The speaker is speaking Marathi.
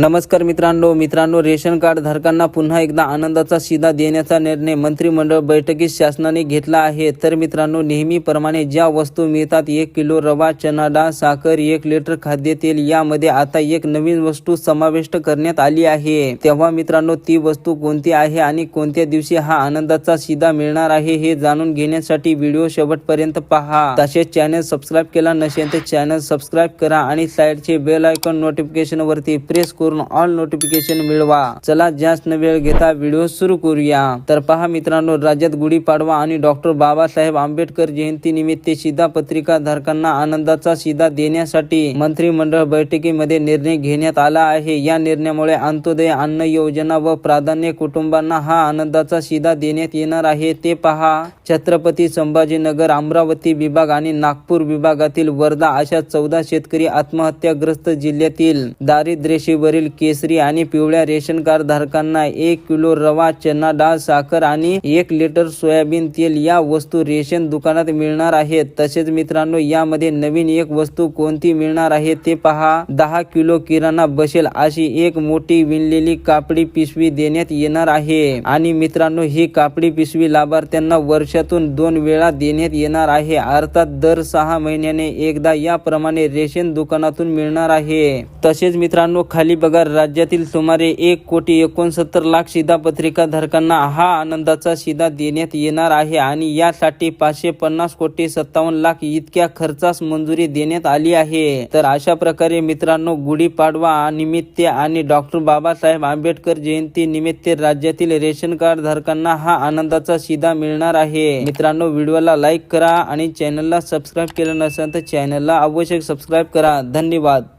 नमस्कार मित्रांनो मित्रांनो रेशन कार्ड धारकांना पुन्हा एकदा आनंदाचा शिदा देण्याचा निर्णय मंत्रिमंडळ बैठकीत शासनाने घेतला आहे. तर मित्रांनो नेहमीप्रमाणे ज्या वस्तू मिळतात एक किलो रवा चना डाळ साखर एक लिटर खाद्यतेल यामध्ये आता एक नवीन वस्तू समाविष्ट करण्यात आली आहे. तेव्हा मित्रांनो ती वस्तू कोणती आहे आणि कोणत्या दिवशी हा आनंदाचा शिदा मिळणार आहे हे जाणून घेण्यासाठी व्हिडिओ शेवटपर्यंत पहा. तसेच चॅनल सबस्क्राईब केला नसेल तर चॅनल सबस्क्राईब करा आणि साईडचे बेल आयकॉन नोटिफिकेशनवरती प्रेस करून ऑल नोटिफिकेशन मिळवा. चला जास्त न वेळ घेता व्हिडिओ सुरू करूया. तर पहा मित्रांनो राज्यात गुढीपाडवा आणि डॉक्टर बाबासाहेब आंबेडकर जयंती निमित्त शिधा पत्रिका धारकांना आनंदाचा शिधा देण्यासाठी मंत्रिमंडळ बैठकीमध्ये निर्णय घेण्यात आला आहे. या निर्णयामुळे अंत्योदय अन्न योजना व प्राधान्य कुटुंबांना हा आनंदाचा शिधा देण्यात येणार आहे. ते पहा छत्रपती संभाजीनगर अमरावती विभाग आणि नागपूर विभागातील वर्धा अशा चौदा शेतकरी आत्महत्याग्रस्त जिल्ह्यातील वरील केसरी आणि पिवळ्या रेशन कार्ड धारकांना एक किलो रवा चना डाळ साखर आणि एक लिटर सोयाबीन तेल या वस्तू रेशन दुकानात मिळणार आहेत. तसेच मित्रांनो यामध्ये नवीन एक वस्तू कोणती मिळणार आहे ते पहा. दहा किलो किराणा बसेल अशी एक मोठी विणलेली कापडी पिशवी देण्यात येणार आहे. आणि मित्रांनो ही कापडी पिशवी लाभार्थ्यांना वर्षातून दोन वेळा देण्यात येणार आहे. अर्थात दर सहा महिन्याने एकदा याप्रमाणे रेशन दुकानातून मिळणार आहे. तसेच मित्रांनो खाली बघा राज्यातील सुमारे एक कोटी एकोणसत्तर लाख शिधापत्रिका धारकांना हा आनंदाचा शिधा देण्यात येणार आहे आणि यासाठी पाचशे पन्नास कोटी सत्तावन्न लाख इतक्या खर्चास मंजुरी देण्यात आली आहे. तर अशा प्रकारे मित्रांनो गुढीपाडवा निमित्त आणि डॉक्टर बाबासाहेब आंबेडकर जयंती निमित्त राज्यातील रेशन कार्ड धारकांना हा आनंदाचा शिधा मिळणार आहे. मित्रांनो व्हिडिओला लाईक करा आणि चॅनलला सबस्क्राईब केलं नसेल तर चॅनलला आवश्यक सबस्क्राईब करा. धन्यवाद.